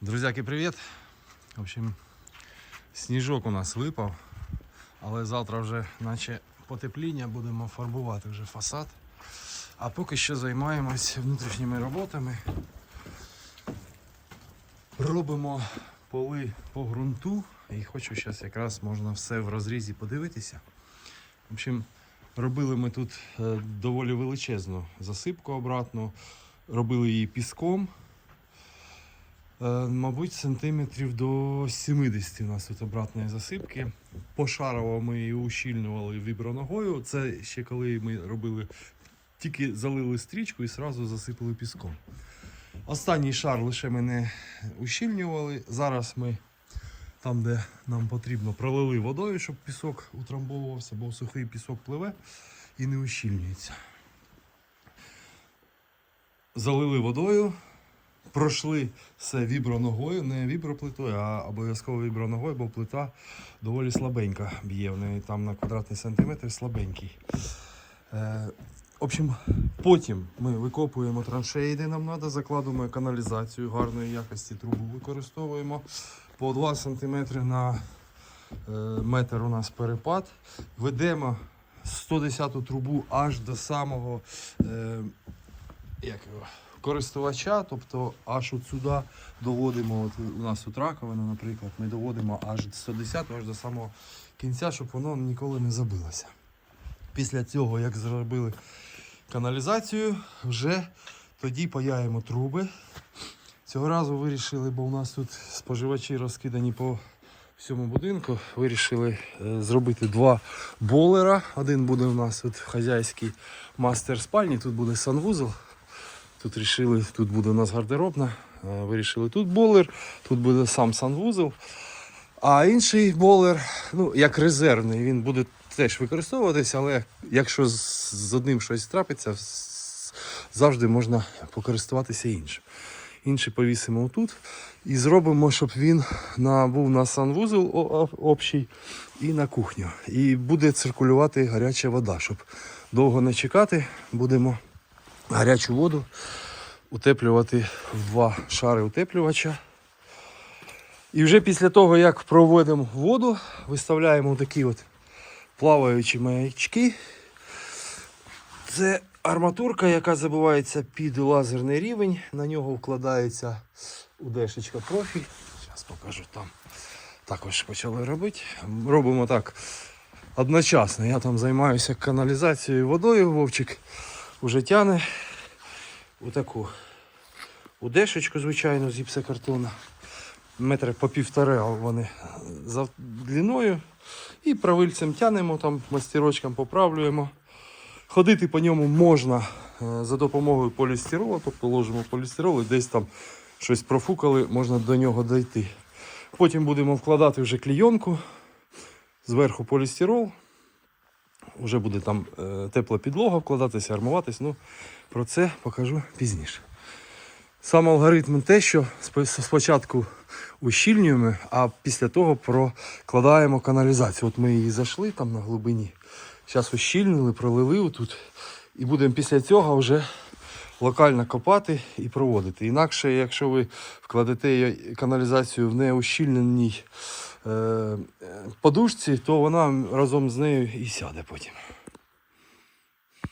Друзяки, привіт! В общем, сніжок у нас випав, але завтра вже наче потепління будемо фарбувати вже фасад. А поки що займаємось внутрішніми роботами. Робимо поли по ґрунту і хочу зараз якраз можна все в розрізі подивитися. В общем, робили ми тут е, доволі величезну засипку обратну, робили її піском. Е, Мабуть, сантиметрів до 70 у нас тут обратної засипки. Пошарово ми її ущільнювали віброногою. Це ще коли ми робили, тільки залили стрічку і одразу засипали піском. Останній шар лише ми не ущільнювали. Зараз ми там, де нам потрібно, пролили водою, щоб пісок утрамбовувався, бо сухий пісок пливе і не ущільнюється. Залили водою, пройшли все віброногою, не віброплитою, а обов'язково віброногою, бо плита доволі слабенька б'є. В неї там на квадратний сантиметр слабенький. Е, в общем, потім ми викопуємо траншеї, де нам треба, закладуємо каналізацію гарної якості трубу використовуємо. По 2 см на е, метр у нас перепад. Ведемо 110 трубу аж до самого е, як його, користувача, тобто аж от сюди доводимо, от у нас тут раковина, наприклад, ми доводимо аж 110 аж до самого кінця, щоб воно ніколи не забилося. Після цього, як зробили каналізацію, вже тоді паяємо труби. Цього разу вирішили, бо у нас тут споживачі розкидані по всьому будинку. Вирішили е, зробити два болера. Один буде у нас тут хазяйський мастер спальні, тут буде санвузол. Тут рішили, тут буде у нас гардеробна. Е, Вирішили тут болер, тут буде сам санвузол. А інший болер, ну, як резервний, він буде теж використовуватися, але якщо з, одним щось трапиться, завжди можна покористуватися іншим. Інший повісимо тут і зробимо, щоб він на, був на санвузол общий і на кухню. І буде циркулювати гаряча вода, щоб довго не чекати, будемо гарячу воду утеплювати два шари утеплювача. І вже після того, як проводимо воду, виставляємо такі от плаваючі маячки. Це арматурка, яка забивається під лазерний рівень. На нього вкладається удешечка профіль. Зараз покажу там. Також почали робити. Робимо так одночасно. Я там займаюся каналізацією водою. Вовчик уже тяне отаку удешечку, звичайно, з гіпсокартона. Метри по півтора вони за длиною. І правильцем тянемо, там мастерочком поправлюємо. Ходити по ньому можна е, за допомогою полістирола, тобто ложимо полістирол і десь там щось профукали, можна до нього дойти. Потім будемо вкладати вже клійонку, зверху полістирол. Вже буде там е, тепла підлога вкладатися, армуватись. Ну, про це покажу пізніше. Сам алгоритм те, що спочатку ущільнюємо, а після того прокладаємо каналізацію. От ми її зайшли там на глибині. Зараз ущільнили, пролили отут. І будемо після цього вже локально копати і проводити. Інакше, якщо ви вкладете каналізацію в неущільненій подушці, то вона разом з нею і сяде потім.